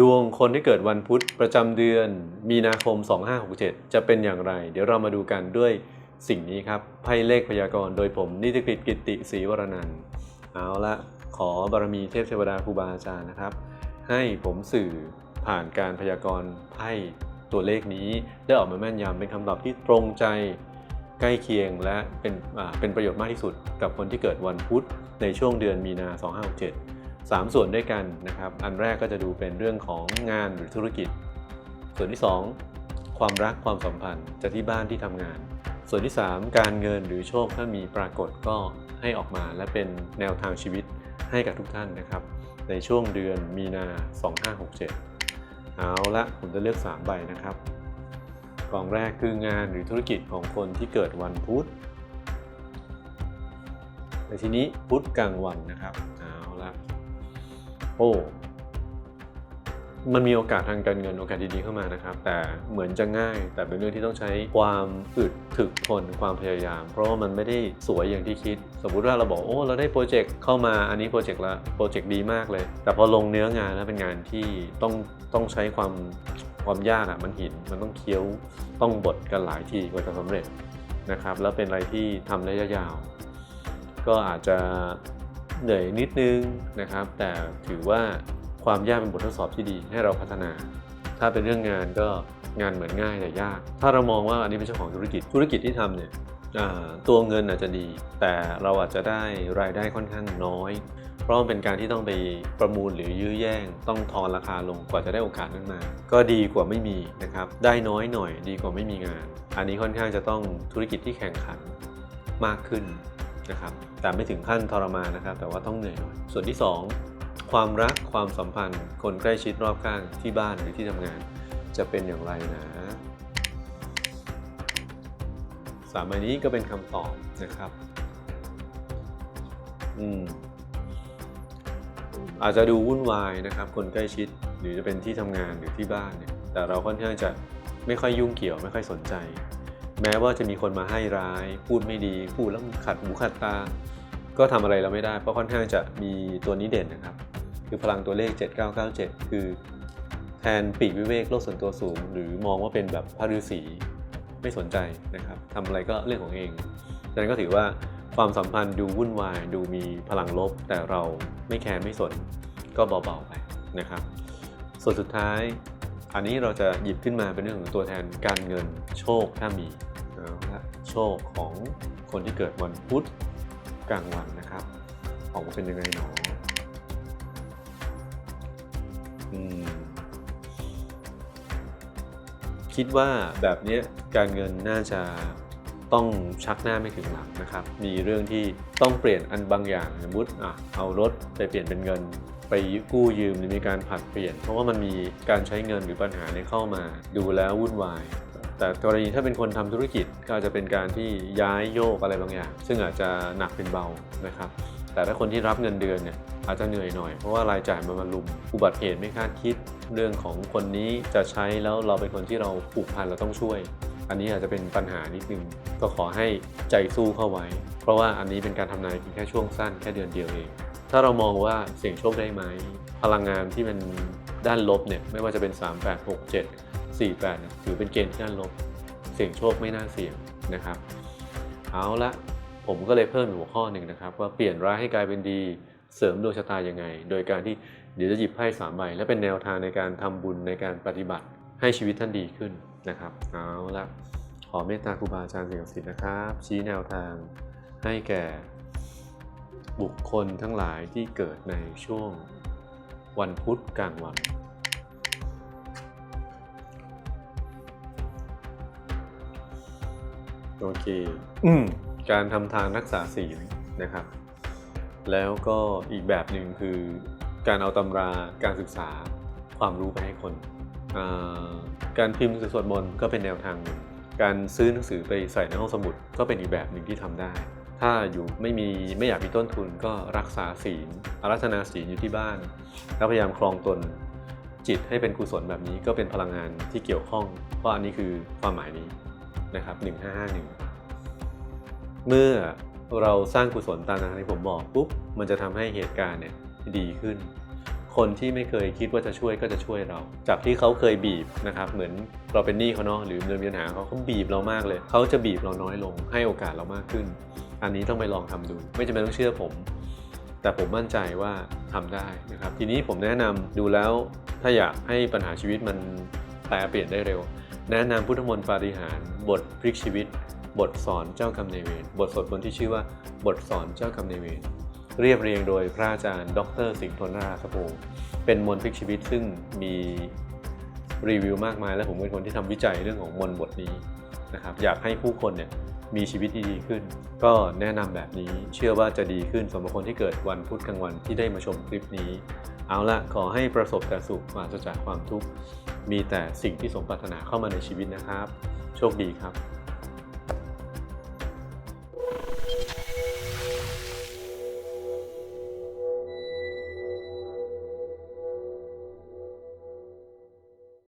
ดวงคนที่เกิดวันพุธประจำเดือนมีนาคม 2567 จะเป็นอย่างไร เดี๋ยวเรามาดูกันด้วยสิ่งนี้ครับไพ่เลขพยากรณ์โดยผมนิติกฤตกิติศรีวรนันท์เอาละขอบารมีเทพเทวดาครูบาอาจารย์นะครับ ให้ผมสื่อผ่านการพยากรณ์ไพ่ตัวเลขนี้ได้ออกมาแม่นยำเป็นคำตอบที่ตรงใจใกล้เคียงและเป็นเป็นประโยชน์มากที่สุดกับคนที่เกิดวันพุธในช่วงเดือนมีนา 2567 สามส่วนด้วยกันนะครับ อันแรกก็จะดูเป็นเรื่องของงานหรือธุรกิจ ส่วนที่ 2 ความรักความสัมพันธ์จะที่บ้านที่ทำงาน ส่วนที่ 3 การเงินหรือโชคถ้ามีปรากฏก็ให้ออกมาและเป็นแนวทางชีวิตให้กับทุกท่านนะครับ ในช่วงเดือนมีนา 2567 เอาละผมจะเลือก 3 ใบนะครับกล่องแรกคืองานหรือธุรกิจของคนที่เกิดวันพุธในทีนี้พุธกลางวันนะครับ โอ้มันมีโอกาสทางการเงินโอกาสดีๆเข้ามานะครับ แต่เหมือนจะง่าย แต่เป็นเรื่องที่ต้องใช้ความอึดถึกทนความพยายาม เพราะว่ามันไม่ได้สวยอย่างที่คิด สมมุติว่าเราบอกโอ้เราได้โปรเจกต์เข้ามาอันนี้โปรเจกต์ละโปรเจกต์ดีมากเลย แต่พอลงเนื้องานแล้วเป็นงานที่ต้องต้องใช้ความความยากอะ่ะมันหินมันต้องเคี้ยวต้องบดกันหลายทีกว่าจะสำเร็จนะครับ แล้วเป็นอะไรที่ทำระยะยาว ก็อาจจะ เหนื่อยนิดนึงนะครับ แต่ถือว่าความยากเป็นบททดสอบที่ดีให้เราพัฒนา ถ้าเป็นเรื่องงานก็งานเหมือนง่ายแต่ยาก ถ้าเรามองว่าอันนี้เป็นเจ้าของธุรกิจธุรกิจที่ทำเนี่ยตัวเงินอาจจะดี แต่เราอาจจะได้รายได้ค่อนข้างน้อย เพราะมันเป็นการที่ต้องไปประมูลหรือยื้อแย่ง ต้องทอนราคาลงกว่าจะได้โอกาสนั้นมา ก็ดีกว่าไม่มีนะครับ ได้น้อยหน่อยดีกว่าไม่มีงาน อันนี้ค่อนข้างจะต้องธุรกิจที่แข่งขันมากขึ้น นะครับแต่ไม่ถึงขั้นทรมานนะครับ แต่ว่าต้องเหนื่อยหน่อยส่วนที่ 2 ความรักความสัมพันธ์ คนใกล้ชิดรอบข้างที่บ้านหรือที่ทำงาน จะเป็นอย่างไรนะสามใบนี้ก็เป็นคำตอบนะครับอืมอาจจะดูวุ่นวายนะครับ คนใกล้ชิดหรือจะเป็นที่ทำงานหรือที่บ้านเนี่ยแต่เราค่อนข้างจะไม่ค่อยยุ่งเกี่ยวไม่ค่อยสนใจ แม้ว่าจะมีคนมาให้ร้าย พูดไม่ดี พูดแล้วขัดหูขัดตา ก็ทำอะไรเราไม่ได้ เพราะค่อนข้างจะมีตัวนี้เด่นนะครับ คือพลังตัวเลข 7997 คือแทนปีกวิเวกโลกส่วนตัวสูง หรือมองว่าเป็นแบบพระฤาษีไม่สนใจนะครับทำอะไรก็เรื่องของเองฉะนั้นก็ถือว่าความสัมพันธ์ดูวุ่นวาย ดูมีพลังลบ แต่เราไม่แคร์ไม่สนก็เบาๆไปนะครับ ส่วนสุดท้าย อันนี้เราจะหยิบขึ้นมาเป็นเรื่องของตัวแทนการเงินโชคถ้ามี เอาละโชคของคนที่เกิดวันพุธกลางวันนะครับ ออกมาเป็นยังไงหนออืมคิดว่าแบบนี้การเงินน่าจะต้องชักหน้าไม่ถึงหลังนะครับ มีเรื่องที่ต้องเปลี่ยนอันบางอย่างสมมติอะเอารถไปเปลี่ยนเป็นเงิน ไปกู้ยืมหรือมีการผัดเปลี่ยน เพราะว่ามันมีการใช้เงินหรือปัญหาเนี่ยเข้ามา ดูแล้ววุ่นวาย แต่กรณีถ้าเป็นคนทำธุรกิจก็อาจจะเป็นการที่ย้ายโยกอะไรบางอย่าง ซึ่งอาจจะหนักเป็นเบานะครับ แต่ถ้าคนที่รับเงินเดือนเนี่ยอาจจะเหนื่อยหน่อย เพราะว่ารายจ่ายมันมาลุมอุบัติเหตุไม่คาดคิด เรื่องของคนนี้จะใช้แล้วเราเป็นคนที่เราผูกพันเราต้องช่วย อันนี้อาจจะเป็นปัญหานิดนึงก็ขอให้ใจสู้เข้าไว้ เพราะว่าอันนี้เป็นการทำนายเพียงแค่ช่วงสั้นแค่เดือนเดียวเอง ถ้าเรามองว่าเสี่ยงโชคได้ไหมพลังงานที่มันด้านลบเนี่ยไม่ว่าจะเป็น 3 8 6 7 4 8นี่ยถือเป็นเกณฑ์ที่ด้านลบ เสี่ยงโชคไม่น่าเสี่ยงนะครับ เอาละผมก็เลยเพิ่มหัวข้อหนึ่งนะครับ ว่าเปลี่ยนร้ายให้กลายเป็นดีเสริมดวงชะตายังไง โดยการที่เดี๋ยวจะหยิบไพ่สามใบและเป็นแนวทางในการทำบุญในการปฏิบัติให้ชีวิตท่านดีขึ้นนะครับเอาละขอเมตตาครูบาอาจารย์สิ่งศักดิ์สิทธิ์นะครับ ชี้แนวทางให้แก่บุคคลทั้งหลายที่เกิดในช่วงวันพุธกลางวัน โอเค อืมการทำทานรักษาศีลนะครับ แล้วก็อีกแบบหนึ่งคือการเอาตำราการศึกษาความรู้ไปให้คนอ่าการพิมพ์หนังสือสวดมนต์ก็เป็นแนวทางหนึ่งการซื้อหนังสือไปใส่ในห้องสมุดก็เป็นอีกแบบหนึ่งที่ทำได้ ถ้าอยู่ไม่มีไม่อยากมีต้นทุนก็รักษาศีลอารัธนาศีลอยู่ที่บ้าน แล้วพยายามคลองตนจิตให้เป็นกุศลแบบนี้ก็เป็นพลังงานที่เกี่ยวข้อง เพราะอันนี้คือความหมายนี้ นะครับ 1551 เมื่อเราสร้างกุศลตามทางที่ผมบอกปุ๊บมันจะทำให้เหตุการณ์เนี่ยดีขึ้น คนที่ไม่เคยคิดว่าจะช่วยก็จะช่วยเรา จากที่เขาเคยบีบนะครับ เหมือนเราเป็นหนี้เขาเนาะหรือเงินมีปัญหาเขาเขาบีบเรามากเลย เขาจะบีบเราน้อยลง ให้โอกาสเรามากขึ้น อันนี้ต้องไปลองทำดู ไม่จำเป็นต้องเชื่อผม แต่ผมมั่นใจว่าทำได้นะครับ ทีนี้ผมแนะนำดูแล้วถ้าอยากให้ปัญหาชีวิตมันแปลเปลี่ยนได้เร็ว แนะนำพุทธมนต์ปาฏิหารบทพลิกชีวิต บทสอนเจ้ากรรมนายเวรบทสวดมนต์ที่ชื่อว่าบทสอนเจ้ากรรมนายเวรเรียบเรียงโดยพระอาจารย์ ดร สิงห์ทนราสโพเป็นมนต์พลิกชีวิตซึ่งมีรีวิวมากมาย และผมเป็นคนที่ทำวิจัยเรื่องของมนต์บทนี้นะครับอยากให้ผู้คนเนี่ยมีชีวิตที่ดีขึ้น ก็แนะนำแบบนี้เชื่อว่าจะดีขึ้นสำหรับคนที่เกิดวันพุธกลางวันที่ได้มาชมคลิปนี้ เอาละขอให้ประสบแต่สุขปราศจากความทุกข์มีแต่สิ่งที่สมปรารถนาเข้ามาในชีวิตนะครับ โชคดีครับ